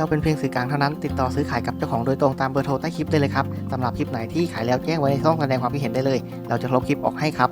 เราเป็นเพียงสื่อกลางเท่านั้น ติดต่อซื้อขายกับเจ้าของโดยตรงตามเบอร์โทรใต้คลิปได้เลยครับสำหรับคลิปไหนที่ขายแล้วแจ้งไว้ในช่องแสดงความคิดเห็นได้เลย เราจะลบคลิปออกให้ครับ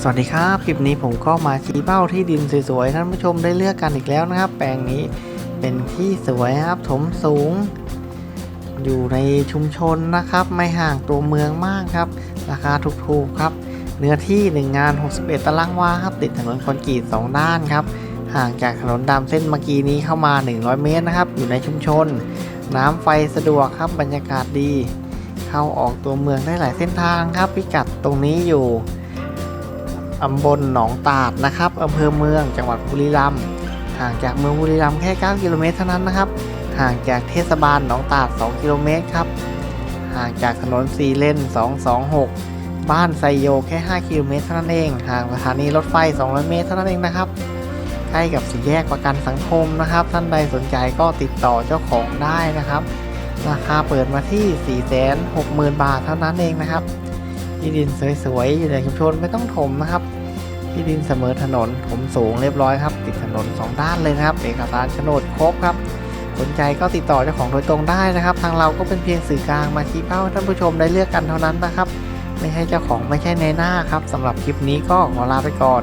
สวัสดีครับ คลิปนี้ผมก็มาชี้เป้าที่ดินสวยๆท่านผู้ชมได้เลือกกันอีกแล้วนะครับ แปลงนี้เป็นที่สวยครับถมสูง อยู่ในชุมชนนะครับ ไม่ห่างตัวเมืองมากครับ ราคาถูกๆครับ เนื้อที่1งาน 61 ตารางวาครับติดถนนคอนกรีต2ด้านครับ ห่างจากถนนดำเส้นเมื่อกี้นี้เข้ามา 100 เมตรนะครับ อยู่ในชุมชน น้ำไฟสะดวกครับบรรยากาศดี เข้าออกตัวเมืองได้หลายเส้นทางครับ พิกัดตรงนี้อยู่ตำบลหนองตาดนะครับอำเภอเมืองจังหวัดบุรีรัมย์ห่างจากเมืองบุรีรัมย์แค่ 9 กิโลเมตรเท่านั้นนะครับ ห่างจากเทศบาลหนองตาด 2 กิโลเมตรครับ ห่างจากถนนสีเลน226 บ้านไซโยแค่ 5 กิโลเมตรเท่านั้นเอง ห่างสถานีรถไฟ 200 เมตรเท่านั้นเองนะครับ ใกล้กับสี่แยกประกันสังคมนะครับ ท่านใดสนใจก็ติดต่อเจ้าของได้นะครับ ราคาเปิดมาที่ 460,000 บาทเท่านั้นเองนะครับที่ดินสวยๆอยู่ในชุมชนไม่ต้องถมนะครับที่ดินเสมอถนนถมสูงเรียบร้อยครับ ติดถนน 2 ด้านเลยนะครับ เอกสารโฉนดครบครับ สนใจก็ติดต่อเจ้าของโดยตรงได้นะครับ ทางเราก็เป็นเพียงสื่อกลางมาชี้เป้าท่านผู้ชมได้เลือกกันเท่านั้นนะครับ ไม่ใช่เจ้าของไม่ใช่ในหน้าครับสำหรับคลิปนี้ก็ขอลาไปก่อน